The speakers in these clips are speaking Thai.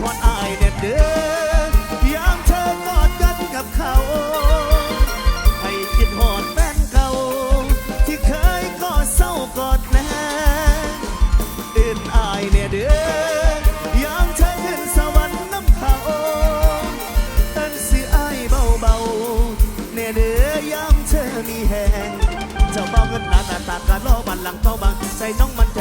ทอดอายเด็ดเด้อยามเธอกอดกันกับเขา ให้คิดหอดแฟนเก่า ที่เคยกอดเศร้ากอดแน่อื่นอายเนี่ยเด้อยามเธอขึ้นสวรรค์น้ำเขาเอินสิอายเบาๆเนี่ยเด้อยามเธอมีแหงเจ้าเบาเงินหนาหน้าตากะล้อบันหลังเต้าบางใจน้องมัน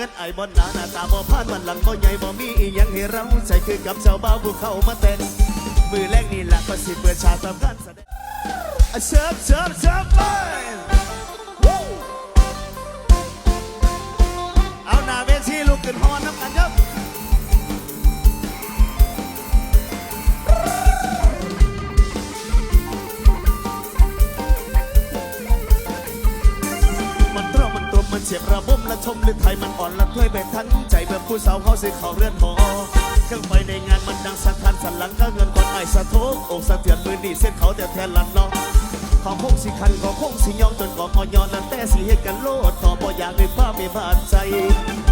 งินไอ้บนหนาหน้าตาบ่พานมันหลังบ่ใหญ่บ่มีอีหยังให้เราใจคือกับชาวบ้านผู้เข้ามาเต้นมือแรกนี่แหละก็สิเปิดฉากสำการแสดงเชิบเชิบเชิบไปเอาหน้าเวทีลุกขึ้นฮอนน้ำกัน สียบระบบและชมหรือไทยมันอ่อนละถ้วยไปทั้งใจเมื่อผู้สาวเขาสิเขาเรือนหอเครื่องไฟในงานมันดังสักคันสันหลังก็เงินก่อนไอ้สะโทกอกสะเทือนมือดีเส้นเขาแต่แทนลันเนาะของคงสิคันของคงสิยองจนก่อมอยอนนั่นแต่สิเหตุกันโลดต่อบ่อยากในฟ้าไม่บาดใจ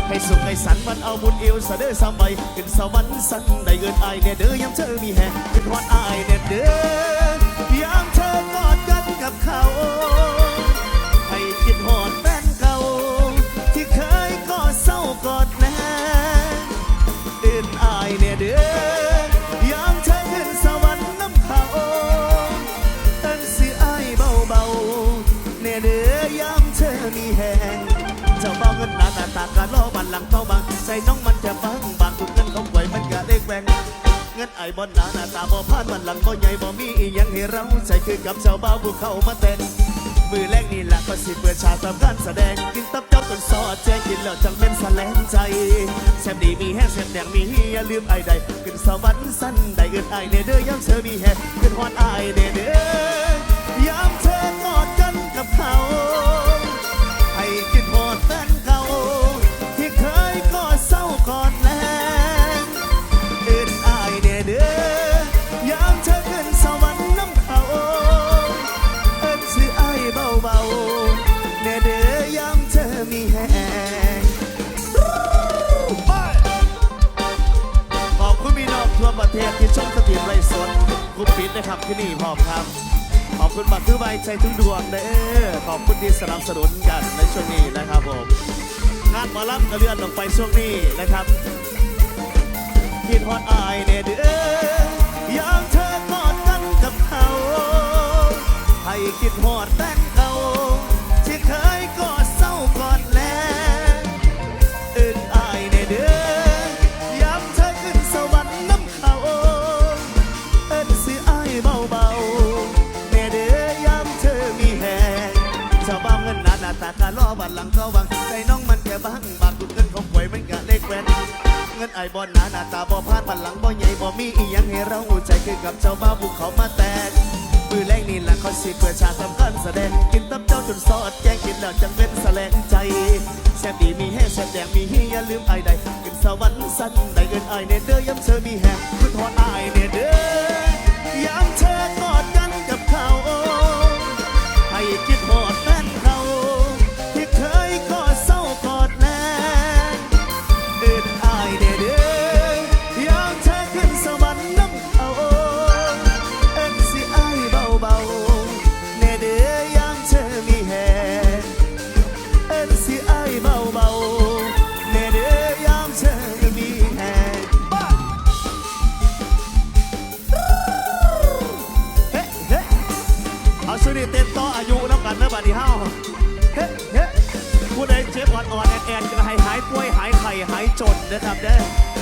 ให้สุขให้สันมันเอาบุญเอวสะเด้อสามใบขึ้นสวรรค์สันได้เงินอายเนี่ยเด้อยามเธอมีแฮขึ้นฮอดอายเนี่ยเด้อ เนี่ยเด้อยามเธอมีแหงเจ้าเบาเงินหนาหน้าตากะล้อบันหลังเต้าบางใจน้องมันจะบางบางทุกเงินของไหวมันกะเล็กแหวงเงินไอ้บนหนาหน้าตาบ่พานมันหลังบ่ใหญ่บ่มีอีหยังให้เราใจคือกับเจ้าบ่าวผู้เข้ามาเต้นมือแรกนี่แหละก็สิเปิดฉากทำการแสดงกินตับเจ้าจนซอดแจ้งกินแล้วจังเป็นแสลงใจแซมดีมีแห้งแซมแดงมีอย่าลืมไอ้ใดขึ้นสวรรค์สั้นได้เงินไอ้เนเด้อยามเธอมีแห้งขึ้นฮอดไอ้เนเด งขอบคุณพี่น้องทั่วประเทศที่ชมสตรีมไลฟ์สดคุปปิดนะครับที่นี่พร้อมครับ ขอบคุณบัตรทุกใบใจทุกดวงเด้อขอบคุณที่สนับสนุนกันในช่วงนี้นะครับผมงานหมอลำก็เลื่อนลงไปช่วงนี้นะครับคิดฮอดอายเน่เด้อยามเธอกอดกันกับเขาให้คิดฮอดแฟ ไอ้บอลหนาหน้าตาบ่พาดบันหลังบ่ใหญ่บ่มีอีหยังให้เราใจคือกับเจ้าบ้าบุกเขามาแตกมือแรงนี่แหละเขาสิเปิดฉากทำคัญแสดงกินตับเจ้าจนซอดแกงกินแล้วจังเป็นแสลงใจแซ่บดีมีแห้งแซ่บแดงมีฮีอย่าลืมไอ้ใดขึ้นสวรรค์สั้นได้เงินไอ้เนเด้อยามเธอมีแห้ง นีเต้นต่ออายุแล้วกันนะบัดนี้เฮาเฮ้เฮ้ผู้ใดเจ็บอ่อนๆแอดๆก็ให้หายป่วยหายไข่หายจนนะครับเด้อ